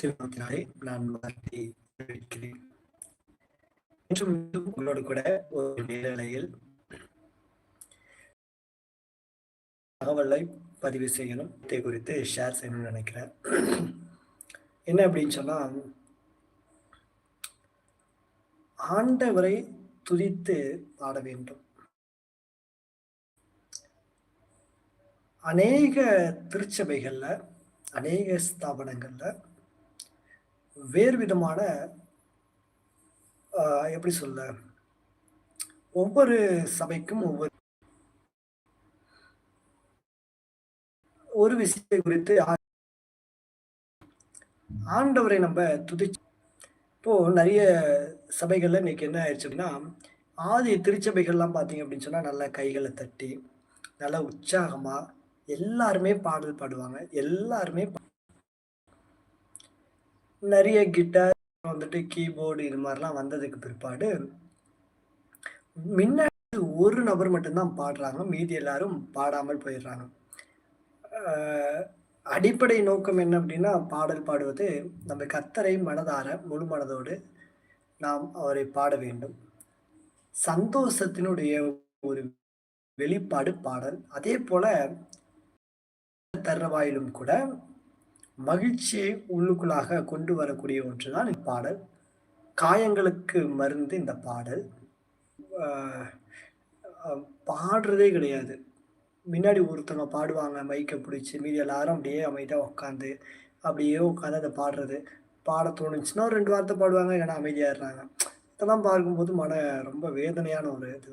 சிவத்தினாலே நான் வார்த்தை தெரிவிக்கிறேன் மீண்டும் உங்களோடு கூட ஒரு நேரலையில் தகவலை பதிவு செய்யணும். இதை குறித்து ஷேர் செய்யணும்னு நினைக்கிறேன். என்ன அப்படின்னு சொன்னால் ஆண்டவரை துதித்து பாட வேண்டும். அநேக திருச்சபைகளில் அநேக ஸ்தாபனங்களில் வேறு விதமான ஆஹ், எப்படி சொல்ல ஒவ்வொரு சபைக்கும் ஒவ்வொரு ஒரு விஷயத்தை குறித்து ஆ- ஆண்டவரை நம்ம துதிச்சு இப்போ நிறைய சபைகள்ல இன்னைக்கு என்ன ஆயிடுச்சு அப்படின்னா ஆதி திருச்சபைகள்லாம் பார்த்தீங்க அப்படின்னு சொன்னா நல்லா கைகளை தட்டி நல்லா உற்சாகமா எல்லாருமே பாடல் பாடுவாங்க. எல்லாருமே நிறைய கிட்டார் வந்துட்டு கீபோர்டு இது மாதிரிலாம் வந்ததுக்கு பிற்பாடு முன்னாடி ஒரு நபர் மட்டும்தான் பாடுறாங்க. மீதி எல்லாரும் பாடாமல் போயிடுறாங்க. அடிப்படை நோக்கம் என்ன அப்படின்னா பாடல் பாடுவது. நம்ம கத்தரை மனதார முழு மனதோடு நாம் அவரை பாட வேண்டும். சந்தோஷத்தினுடைய ஒரு வெளிப்பாடு பாடல். அதே போல தருவாயிலும் கூட மகிழ்ச்சியை உள்ளுக்குள்ளாக கொண்டு வரக்கூடிய ஒன்றுதான் பாடல். காயங்களுக்கு மருந்து இந்த பாடல். பாடுறதே கிடையாது. முன்னாடி ஒருத்தவங்க பாடுவாங்க மைக்கை பிடிச்சி மீதி எல்லாரும் அப்படியே அமைதியாக உட்காந்து அப்படியே உட்காந்து அதை பாடுறது. பாட தோணுச்சுன்னா ஒரு ரெண்டு வார்த்தை பாடுவாங்க ஏன்னா அமைதியாகிடுறாங்க இதெல்லாம் பார்க்கும்போது மன ரொம்ப வேதனையான ஒரு இது.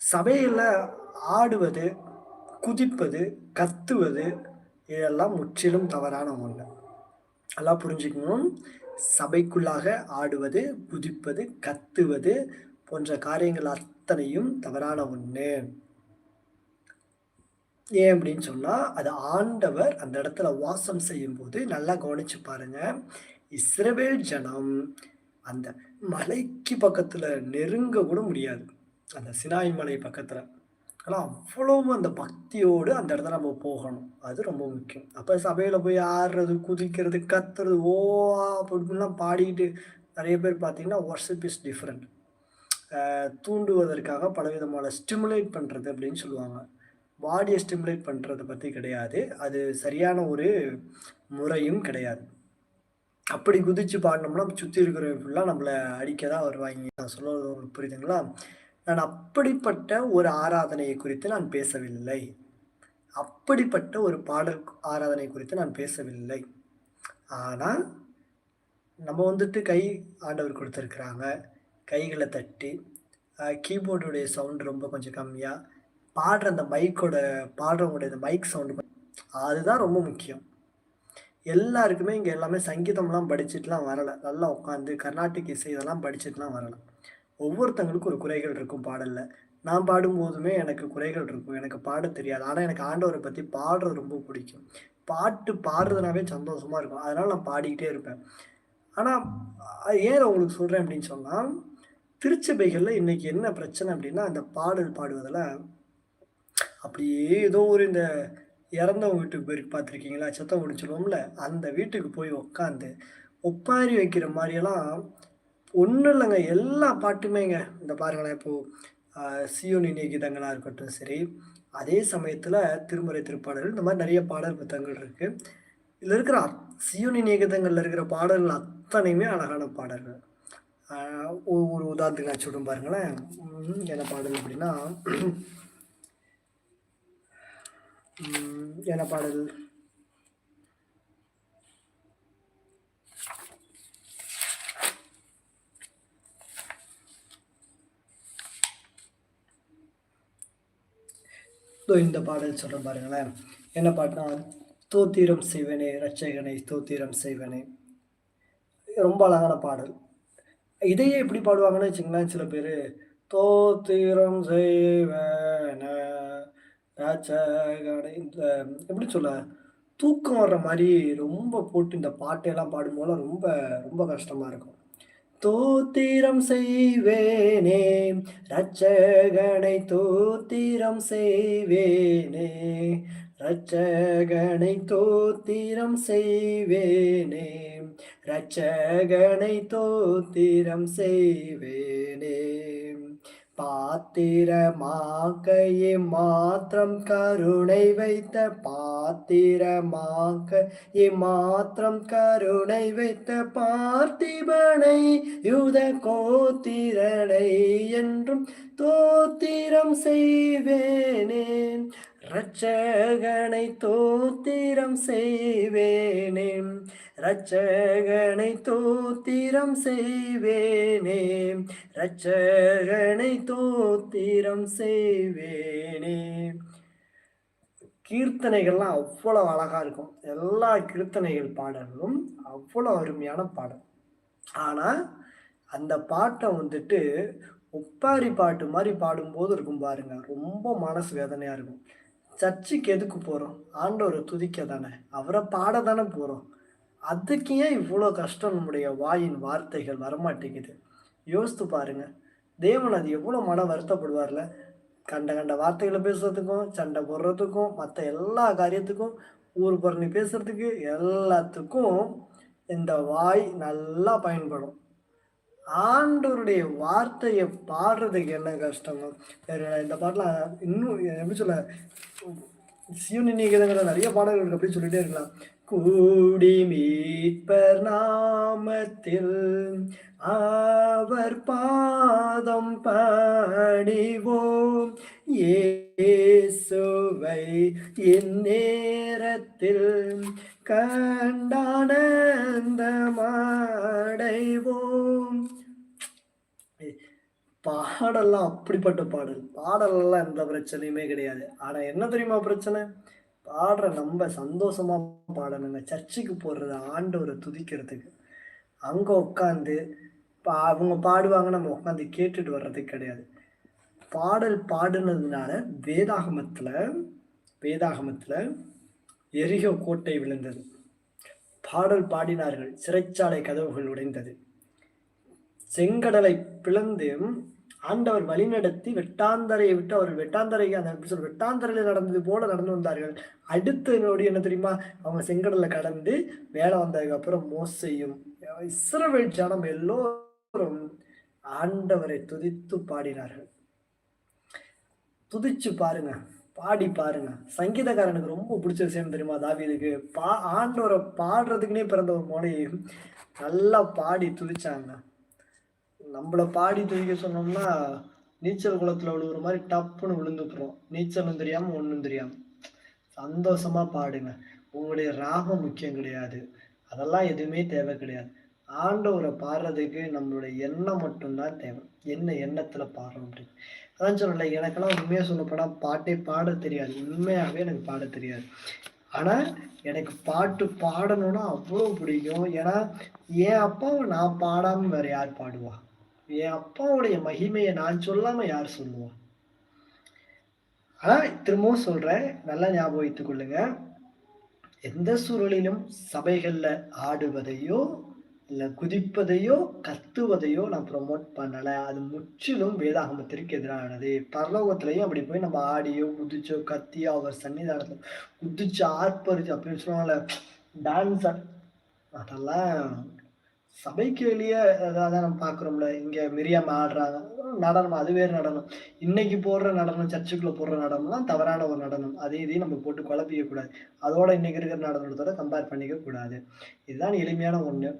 சபையில் ஆடுவது குதிப்பது கத்துவது இதெல்லாம் முற்றிலும் தவறான ஒன்று எல்லாம் புரிஞ்சுக்கணும். சபைக்குள்ளாக ஆடுவது குதிப்பது கத்துவது போன்ற காரியங்கள் அத்தனையும் தவறான ஒன்று ஏன் அப்படின்னு சொன்னால் அது ஆண்டவர் அந்த இடத்துல வாசம் செய்யும் போது நல்லா கவனிச்சு பாருங்கள் இஸ்ரவேல் ஜனம் அந்த மலைக்கு பக்கத்தில் நெருங்க கூட முடியாது. அந்த சினாய் மலை பக்கத்தில். ஆனால் அவ்வளவு அந்த பக்தியோடு அந்த இடத்துல நம்ம போகணும். அது ரொம்ப முக்கியம். அப்போ சபையில் போய் ஆடுறது குதிக்கிறது கத்துறது ஓ அப்படிலாம் பாடிக்கிட்டு நிறைய பேர் பார்த்தீங்கன்னா ஒர்ஷிப் இஸ் டிஃப்ரெண்ட் தூண்டுவதற்காக பலவிதமான ஸ்டிமுலேட் பண்ணுறது அப்படின்னு சொல்லுவாங்க. பாடியை ஸ்டிமுலேட் பண்ணுறதை பற்றி கிடையாது. அது சரியான ஒரு முறையும் கிடையாது. அப்படி குதிச்சு பாடினோம்னா சுற்றி இருக்கிறவங்க ஃபுல்லாக நம்மளை அடிக்க தான் வருவாங்க. நான் சொல்லுவது உங்களுக்கு புரியுதுங்களா? நான் அப்படிப்பட்ட ஒரு ஆராதனையை குறித்து நான் பேசவில்லை. அப்படிப்பட்ட ஒரு பாடல் ஆராதனை குறித்து நான் பேசவில்லை. ஆனால் நம்ம வந்துட்டு கை ஆண்டவர் கொடுத்துருக்குறாங்க. கைகளை தட்டி கீபோர்டுடைய சவுண்ட் ரொம்ப கொஞ்சம் கம்மியாக பாடுற அந்த மைக்கோட பாடுறவங்களுடைய அந்த மைக் சவுண்டு அதுதான் ரொம்ப முக்கியம். எல்லாருக்குமே இங்கே எல்லாமே சங்கீதம்லாம் படிச்சுட்டுலாம் வரலை. நல்லா உட்காந்து கர்நாடிக் இசை இதெல்லாம் படிச்சுட்டுலாம் வரலை. ஒவ்வொருத்தங்களுக்கும் ஒரு குறைகள் இருக்கும் பாடலில். நான் பாடும்போதுமே எனக்கு குறைகள் இருக்கும். எனக்கு பாட தெரியாது. ஆனால் எனக்கு ஆண்டவரை பற்றி பாடுறது ரொம்ப பிடிக்கும். பாட்டு பாடுறதுனாவே சந்தோஷமாக இருக்கும். அதனால் நான் பாடிக்கிட்டே இருப்பேன். ஆனால் ஏன் உங்களுக்கு சொல்கிறேன் அப்படின்னு சொன்னால் திருச்சபைகளில் இன்றைக்கி என்ன பிரச்சனை அப்படின்னா அந்த பாடல் பாடுவதில் அப்படியே ஏதோ ஒரு இந்த இறந்தவங்க வீட்டுக்கு போய் பார்த்துருக்கீங்களா? செத்தம் முடிச்சிடுவோம்ல அந்த வீட்டுக்கு போய் உக்காந்து ஒப்பாரி வைக்கிற மாதிரியெல்லாம் ஒன்றும் இல்லைங்க. எல்லா பாட்டுமேங்க. இந்த பாருங்களேன் இப்போது சியோனி கீதங்களாக இருக்கட்டும் சரி அதே சமயத்தில் திருமுறை திருப்பாடல்கள் இந்த மாதிரி நிறைய பாடல் புத்தகங்கள் இருக்குது இதில் இருக்கிற அத்- சியோனி கீதங்களில் இருக்கிற பாடல்கள் அத்தனையுமே அழகான பாடல்கள். ஒரு உதாரணத்துக்கு நான் சொல்லும் பாருங்களேன். என்ன பாடல் அப்படின்னா என்ன பாடல்? இதோ இந்த பாடல் சொல்கிறேன் பாருங்களேன். என்ன பாட்டுனா ஸ்தோத்திரம் செய்வனே ரட்சகனை தோத்திரம் செய்வனே. ரொம்ப அழகான பாடல். இதையே எப்படி பாடுவாங்கன்னு வச்சுங்களேன் சில பேர் தோத்திரம் செய்வன ரட்சகனை இந்த எப்படி சொல்ல தூக்கம் வர்ற மாதிரி ரொம்ப போட்டு இந்த பாட்டையெல்லாம் பாடும்போது ரொம்ப ரொம்ப கஷ்டமாக இருக்கும். தூத்திரம் செய்வேனே. ரச்சகனை தூத்திரம் செய்வேனே. ரச்சகனை தோத்திரம் செய்வேனே. ரச்சகனை தோத்திரம் செய்வேனே. பாத்திரமாக்கையே மாத்திரம் கருணை வைத்த பாத்திரமாக்க இம்மாத்திரம் கருணை வைத்த பார்த்திபனை யுத கோத்திரனை என்றும் தோத்திரம் செய்வேனேன். இரட்சகனை தோத்திரம் செய்வேனே. இரட்சகனை தோத்திரம் செய்வேனே. இரட்சகனை தோத்திரம் செய்வேனே. கீர்த்தனைகள்லாம் அவ்வளோ அழகாக இருக்கும். எல்லா கீர்த்தனைகள் பாடல்களும் அவ்வளோ அருமையான பாடல். ஆனால் அந்த பாட்டை வந்துட்டு ஒப்பாரி பாட்டு மாதிரி பாடும்போது இருக்கும் பாருங்க. ரொம்ப மனசு வேதனையாக இருக்கும். சர்ச்சுக்கு எதுக்கு போகிறோம் ஆண்டவரை துதிக்க தானே அவரை பாட தானே போகிறோம் அதுக்கு ஏன் இவ்வளோ கஷ்டம் நம்முடைய வாயின் வார்த்தைகள் வரமாட்டேங்குது? யோசித்து பாருங்க. தேவன் அது எவ்வளோ மன வருத்தப்படுவார்ல? கண்ட கண்ட வார்த்தைகளை பேசுறதுக்கும் சண்டை போடுறதுக்கும் மற்ற எல்லா காரியத்துக்கும் ஊர் பொருணி பேசுறதுக்கு எல்லாத்துக்கும் இந்த வாய் நல்லா பயன்படும். ஆண்டவருடைய வார்த்தையை பாடுறதுக்கு என்ன கஷ்டங்க இந்த பாட்டில் இன்னும் எப்படி சொல்ல சிவனி நீங்கிற நிறைய பாடல்கள் இருக்கு சொல்லிட்டே இருக்கலாம். கூடி மீட்பர் நாமத்தில் அவர் பாதம் பாடிவோம். ஏசுவை இந்நேரத்தில் கண்டானந்தமடைவோம் பாடல்லாம் அப்படிப்பட்ட பாடல். பாடலெல்லாம் எந்த பிரச்சனையுமே கிடையாது. ஆனா என்ன தெரியுமா பிரச்சனை? பாடுற நம்ம சந்தோஷமா பாடணுங்க. சர்ச்சுக்கு போடுறது ஆண்டவரை துதிக்கிறதுக்கு. அங்க உட்காந்து அவங்க பாடுவாங்க நம்ம உட்காந்து கேட்டுட்டு வர்றதுக்கு கிடையாது. பாடல் பாடுனதுனால வேதாகமத்துல வேதாகமத்துல எரிகோ கோட்டை விழுந்தது. பாடல் பாடினார்கள். சிறைச்சாலை கதவுகள் உடைந்தது. செங்கடலை பிளந்து ஆண்டவர் வழிநடத்தி வெட்டாந்தரையை விட்டு அவர் வெட்டாந்தரை அந்த எப்படி சொல்ற வெட்டாந்தரையில் நடந்தது போல நடந்து வந்தார்கள். அடுத்த நோடி என்ன தெரியுமா? அவங்க செங்கடலை கடந்து வேலை வந்ததுக்கு அப்புறம் மோசையும் இஸ்ரவேல் ஜனம் எல்லோரும் ஆண்டவரை துதித்து பாடினார்கள். துதிச்சு பாருங்க பாடி பாருங்க. சங்கீதக்காரனுக்கு ரொம்ப பிடிச்ச விஷயம் தெரியுமா தாவீதுக்கு? பா ஆண்டவரை பாடுறதுக்குனே பிறந்த ஒரு மொழி நல்லா பாடி துதிச்சாங்க. நம்மளை பாடி துணிக்க சொன்னோம்னா நீச்சல் குளத்துல விழுவுற மாதிரி டப்புன்னு விழுந்துக்கிறோம் நீச்சலும் தெரியாம ஒன்றும் தெரியாம. சந்தோஷமா பாடுங்க. உங்களுடைய ராகம் முக்கியம் கிடையாது. அதெல்லாம் எதுவுமே தேவை கிடையாது. ஆண்டவரை பாடுறதுக்கு நம்மளுடைய எண்ணம் மட்டும்தான் தேவை. என்ன எண்ணத்துல பாடுறோம் அப்படின்னு. அதான் சொல்லல எனக்கெல்லாம் உண்மையாக சொல்லப்போனா பாட்டே பாட தெரியாது. உண்மையாகவே எனக்கு பாட தெரியாது. ஆனால் எனக்கு பாட்டு பாடணும்னா அவ்வளோ பிடிக்கும். ஏன்னா என் அப்பாவை நான் பாடாமல் வேறு யார் பாடுவா? என் அப்பாவுடைய மகிமையை நான் சொல்லாம யார் சொல்லுவா? ஆனா திரும்பவும் சொல்றேன். நல்லா ஞாபகம் வைத்துக் கொள்ளுங்க. எந்த சூழலிலும் சபைகள்ல ஆடுவதையோ இல்ல குதிப்பதையோ கத்துவதையோ நான் ப்ரொமோட் பண்ணல. அது முற்றிலும் வேதாகமத்திற்கு எதிரானது. பரலோகத்திலையும் அப்படி போய் நம்ம ஆடியோ குதிச்சோ கத்தியோ அவர் சன்னிதானத்துல குதிச்சு ஆர்ப்பரிச்சு அப்படின்னு சொன்னால டான்ஸ் அதெல்லாம் சபைக்கு வெளியே அதாவது நம்ம பார்க்குறோம்ல. இங்கே மிரியாம ஆடுறாங்க. நடனம் அது வேறு நடனம். இன்னைக்கு போடுற நடனம் சர்ச்சுக்குள்ளே போடுற நடனம்லாம் தவறான ஒரு நடனம். அதே இதையும் நம்ம போட்டு குழப்பிக்க கூடாது. அதோட இன்னைக்கு இருக்கிற நடனத்தோட கம்பேர் பண்ணிக்க கூடாது. இதுதான் எளிமையான ஒன்று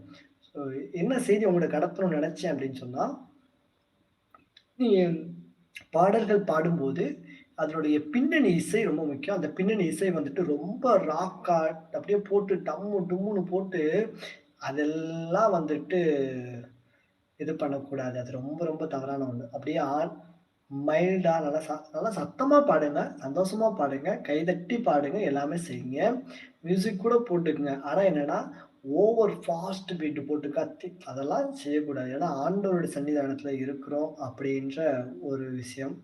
ஸோ என்ன செய்தி உங்கள்கிட்ட கடத்தணும்னு நினச்சேன் அப்படின்னு சொன்னால் நீ பாடல்கள் பாடும்போது அதனுடைய பின்னணி இசை ரொம்ப முக்கியம். அந்த பின்னணி இசை வந்துட்டு ரொம்ப ராக்கா அப்படியே போட்டு டம்மு டும்முன்னு போட்டு அதெல்லாம் வந்துட்டு இது பண்ணக்கூடாது. அது ரொம்ப ரொம்ப தவறான ஒன்று அப்படியே ஆன் மைல்டா நல்லா ச நல்லா சத்தமா பாடுங்க சந்தோஷமா பாடுங்க கைதட்டி பாடுங்க எல்லாமே செய்யுங்க. மியூசிக் கூட போட்டுக்குங்க. ஆனா என்னன்னா ஓவர் ஃபாஸ்ட் பீட் போட்டு கத்தி அதெல்லாம் செய்யக்கூடாது. ஏன்னா ஆண்டவருடைய சன்னிதானத்துல இருக்கிறோம் அப்படின்ற ஒரு விஷயம்.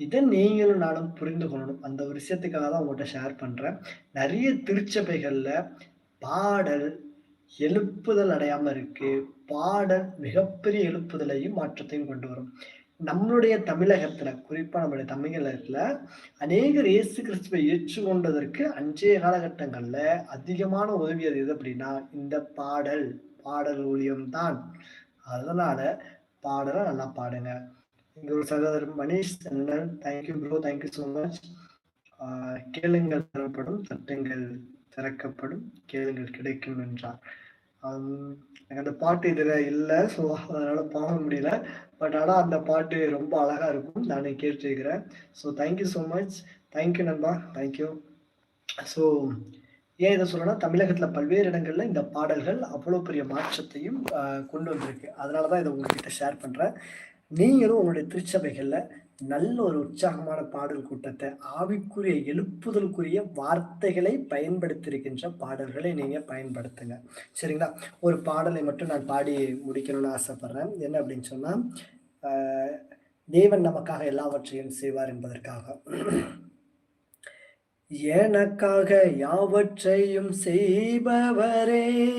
இதை நீங்களும் நானும் புரிந்து கொள்ளணும். அந்த ஒரு விஷயத்துக்காக தான் உங்கள்கிட்ட ஷேர் பண்ணுறேன் நிறைய திருச்சபைகளில் பாடல் எழுப்புதல் அடையாம இருக்கு பாடல் மிகப்பெரிய எழுப்புதலையும் மாற்றத்தையும் கொண்டு வரும் நம்மளுடைய தமிழகத்துல, குறிப்பா நம்மளுடைய தமிழகத்துல அநேகர் இயேசு கிறிஸ்துவை ஏற்றுக்கொண்டதற்கு அன்றைய காலகட்டங்கள்ல அதிகமான உதவியது எது அப்படின்னா, இந்த பாடல், பாடல் ஊழியம் தான். அதனால பாடலை நல்லா பாடுங்க. இங்க ஒரு சகோதரர் மணிஷ் அண்ணன் thank you bro. Thank you much. கேளுங்கள் தரப்படும், தட்டுங்கள் திறக்கப்படும், கேளுங்கள் கிடைக்கும் என்றார். எனக்கு அந்த பாட்டு இதில் இல்லை ஸோ அதனால் பாட முடியல. பட் ஆனால் அந்த பாட்டு ரொம்ப அழகாக இருக்கும். நானே கேட்டிருக்கிறேன். So thank you much. Thank you நண்பா. Thank you. ஸோ ஏன் இதை சொல்லணும்னா தமிழகத்தில் பல்வேறு இடங்களில் இந்த பாடல்கள் அவ்வளோ பெரிய மாற்றத்தையும் கொண்டு வந்திருக்கு. அதனால தான் இதை உங்ககிட்ட ஷேர் பண்ணுறேன் நீங்களும் உங்களுடைய திருச்சபைகளில் நல்ல ஒரு உற்சாகமான பாடல் கூட்டத்தை ஆவிக்குரிய எழுப்புதலுக்குரிய வார்த்தைகளை பயன்படுத்தியிருக்கின்ற பாடல்களை நீங்கள் பயன்படுத்துங்க. சரிங்களா? ஒரு பாடலை மட்டும் நான் பாடி முடிக்கணும்னு ஆசைப்பட்றேன் என்ன அப்படின்னு சொன்னால் தேவன் நமக்காக எல்லாவற்றையும் செய்வார் என்பதற்காக. எனக்காக யாவற்றையும் செய்பவரே,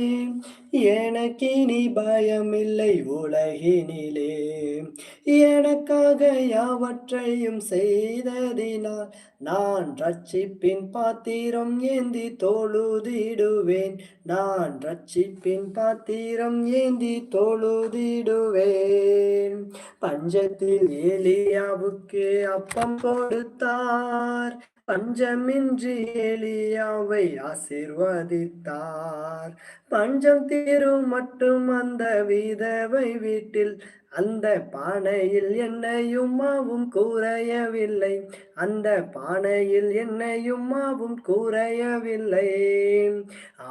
எனக்கினி பயமில்லை உலகினிலே. எனக்காக யாவற்றையும் செய்ததினால், நான் ரட்சிப்பின் பாத்திரம் ஏந்தி தொழுதிடுவேன். நான் ரட்சிப்பின் பாத்திரம் ஏந்தி தொழுதிடுவேன். பஞ்சத்தில் எலியாவுக்கு அப்பம் கொடுத்தார். பஞ்சமின்றி எலியாவை ஆசீர்வதித்தார். பஞ்சம் தீரும் மட்டும் அந்த விதவை வீட்டில், அந்த பானையில் எண்ணெயும் மாவும் குறையவில்லை. அந்த பானையில் என்னையும் மாவும் குறையவில்லை.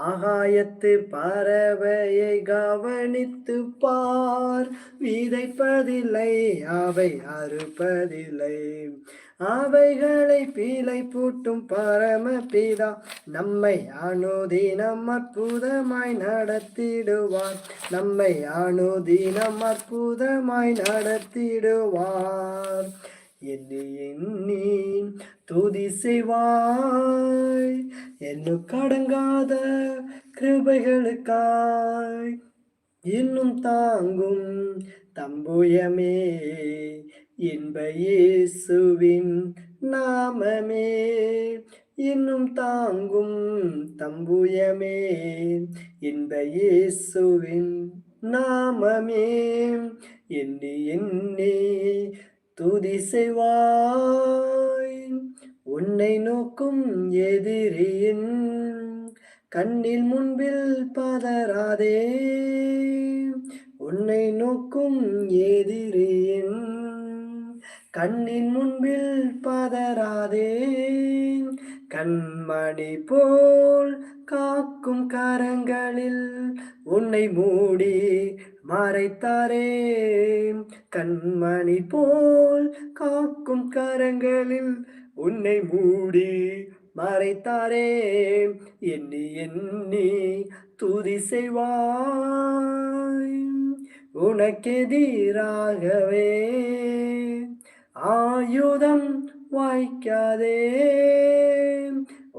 ஆகாயத்து பறவையை கவனித்து பார். விதைப்பதில்லை, அவை அறுப்பதில்லை. அவைகளை பிழைப்பூட்டும் பரமபிதா, நம்மை அனுதினம் அற்புதமாய் நடத்திடுவார். நம்மை அனுதினம் அற்புதமாய் நடத்திடுவார். எண்ணி எண்ணி துதி செய்வாய். எண்ணுக்கடங்காத கிருபைகளுக்காய். இன்னும் தாங்கும் தம்புயமே இன்ப இயேசுவின் நாமமே. இன்னும் தாங்கும் தம்புயமே இன்ப இயேசுவின் நாமமே. எண்ணி எண்ணி துதி செய்வாய். உன்னை நோக்கும் எதிரியின் கண்ணில் முன்பில் பதறாதே. உன்னை நோக்கும் எதிரியின் கண்ணின் முன்பில் பதறாதே. கண்மணி போல் காக்கும் கரங்களில் உன்னை மூடி மறைத்தாரே. கண்மணி போல் காக்கும் கரங்களில் உன்னை மூடி மறைத்தாரே. எண்ணி எண்ணி துதி செய்வாய். உனக்கெதிராகவே ஆயுதம் வாய்க்காதே.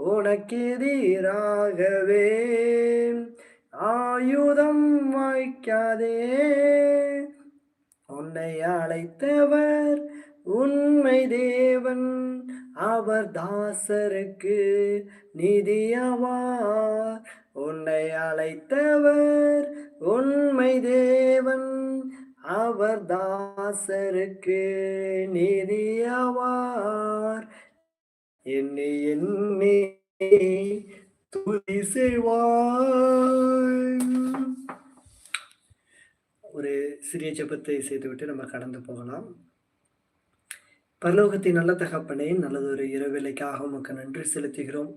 உனக்கெதிராகவே ஆயுதம் வாய்க்காதே. உன்னை அழைத்தவர் உண்மை தேவன். அவர் தாசருக்கு நிதியவார் உன்னை அழைத்தவர் உண்மை தேவன். அவர் தாசருக்கு நிதியவார் என்னை என்னை துதி செய்வாய். ஒரு சிறிய ஜெபத்தை செய்துவிட்டு நம்ம கடந்து போகலாம். பரலோகத்தின் நல்ல தகப்பனே, நல்லதொரு இரவேளைக்காக உமக்கு நன்றி செலுத்துகிறோம்.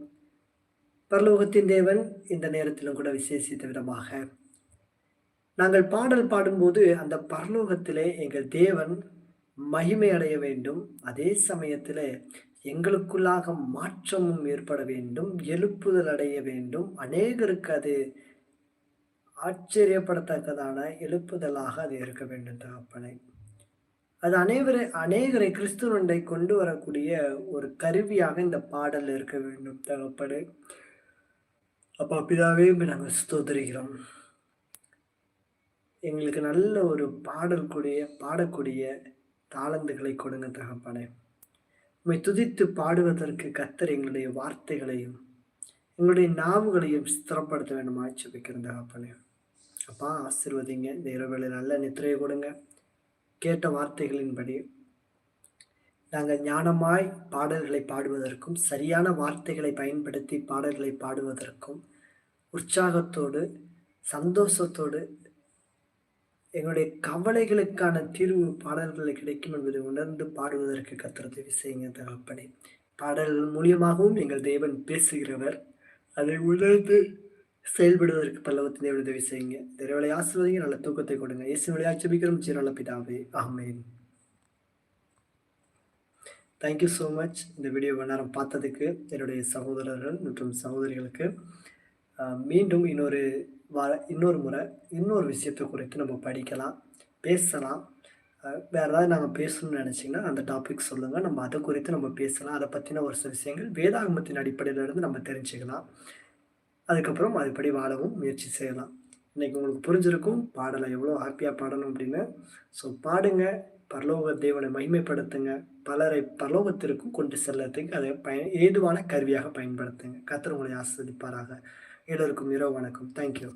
பரலோகத்தின் தேவன் இந்த நேரத்திலும் கூட விசேஷித்த விதமாக, நாங்கள் பாடல் பாடும்போது அந்த பரலோகத்திலே எங்கள் தேவன் மகிமை அடைய வேண்டும். அதே சமயத்தில் எங்களுக்குள்ளாக மாற்றமும் ஏற்பட வேண்டும். எழுப்புதல் அடைய வேண்டும். அநேகருக்கு அது ஆச்சரியப்படத்தக்கதான எழுப்புதலாக அது இருக்க வேண்டும் தகப்பனை அது அனைவரை அநேகரை கிறிஸ்துவண்டை கொண்டு வரக்கூடிய ஒரு கருவியாக இந்த பாடல் இருக்க வேண்டும் தகப்பனே. அப்பா பிதாவே நாங்கள் ஸ்தோதரிக்கிறோம் எங்களுக்கு நல்ல ஒரு பாடல் கூடிய பாடக்கூடிய தாளந்துகளை கொடுங்க தகப்பனே உம்மை துதித்து பாடுவதற்கு கத்தர் எங்களுடைய வார்த்தைகளையும் எங்களுடைய நாவுகளையும் ஸ்திரப்படுத்த வேண்டுமா ஜெபிக்கிறேன் தகப்பனே அப்பா ஆசிர்வதிங்க. இந்த இரவில் நல்ல நித்திரையை கொடுங்க. கேட்ட வார்த்தைகளின்படி நாங்கள் ஞானமாய் பாடல்களை பாடுவதற்கும் சரியான வார்த்தைகளை பயன்படுத்தி பாடல்களை பாடுவதற்கும் உற்சாகத்தோடு சந்தோஷத்தோடு எங்களுடைய கவலைகளுக்கான தீர்வு பாடல்களில் கிடைக்கும் என்பதை உணர்ந்து பாடுவதற்கு கத்துறது செய்யுங்க தகப்பனே. பாடல்கள் மூலியமாகவும் எங்கள் தேவன் பேசுகிறவர். அதை உணர்ந்து செயல்படுவதற்கு பல்லவத்தின் தேவன் உதவி செய்யுங்க. திரைவலை ஆசிர்வதிங்க நல்ல தூக்கத்தை கொடுங்க. இயேசு வழியாக ஜெபிக்கிறோம் சீரல பிதாவே. ஆமேன். தேங்க்யூ ஸோ மச் இந்த வீடியோ நேரம் பார்த்ததுக்கு என்னுடைய சகோதரர்கள் மற்றும் சகோதரிகளுக்கு மீண்டும் இன்னொரு வார இன்னொரு முறை இன்னொரு விஷயத்தை குறித்து நம்ம படிக்கலாம் பேசலாம். வேறு ஏதாவது நாங்கள் பேசணும்னு நினச்சிங்கன்னா அந்த டாபிக் சொல்லுங்கள் நம்ம அதை குறித்து நம்ம பேசலாம். அதை பற்றின ஒரு சில விஷயங்கள் வேதாகமத்தின் அடிப்படையிலிருந்து நம்ம தெரிஞ்சுக்கலாம். அதுக்கப்புறம் அதுபடி வாழவும் முயற்சி செய்யலாம். இன்றைக்கி உங்களுக்கு புரிஞ்சிருக்கும் பாடலை எவ்வளோ ஹாப்பியாக பாடணும் அப்படின்னு. ஸோ பாடுங்க. பரலோக தேவனை மகிமைப்படுத்துங்க. பலரை பரலோகத்திற்கும் கொண்டு செல்லத்துக்கு அதை பய ஏதுவான கருவியாக பயன்படுத்துங்க. கர்த்தர் உங்களை ஆஸ்வதிப்பாராக எல்லோருக்கும் இரவு வணக்கம். தேங்க்யூ